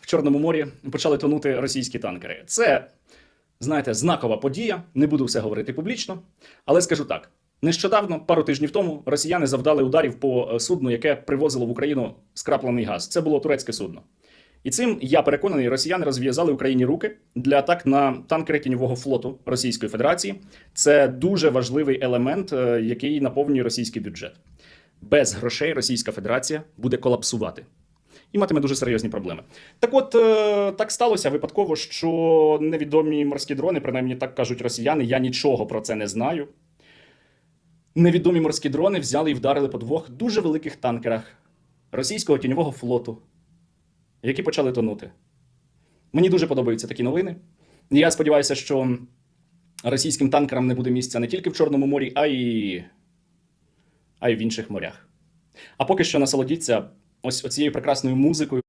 в Чорному морі почали тонути російські танкери. Це, знаєте, знакова подія. Не буду все говорити публічно, але скажу так: нещодавно, пару тижнів тому, росіяни завдали ударів по е, судну, яке привозило в Україну скраплений газ. Це було турецьке судно. І цим я переконаний, росіяни розв'язали Україні руки для атак на танкери тіньового флоту Російської Федерації. Це дуже важливий елемент, е, який наповнює російський бюджет. Без грошей Російська Федерація буде колапсувати і матиме дуже серйозні проблеми. Так от е, так сталося випадково, що невідомі морські дрони, принаймні так кажуть росіяни, я нічого про це не знаю. Невідомі морські дрони взяли і вдарили по двох дуже великих танкерах російського тіньового флоту, які почали тонути. Мені дуже подобаються такі новини. Я сподіваюся, що російським танкерам не буде місця не тільки в Чорному морі, а й, а й в інших морях. А поки що насолодіться ось оцією прекрасною музикою.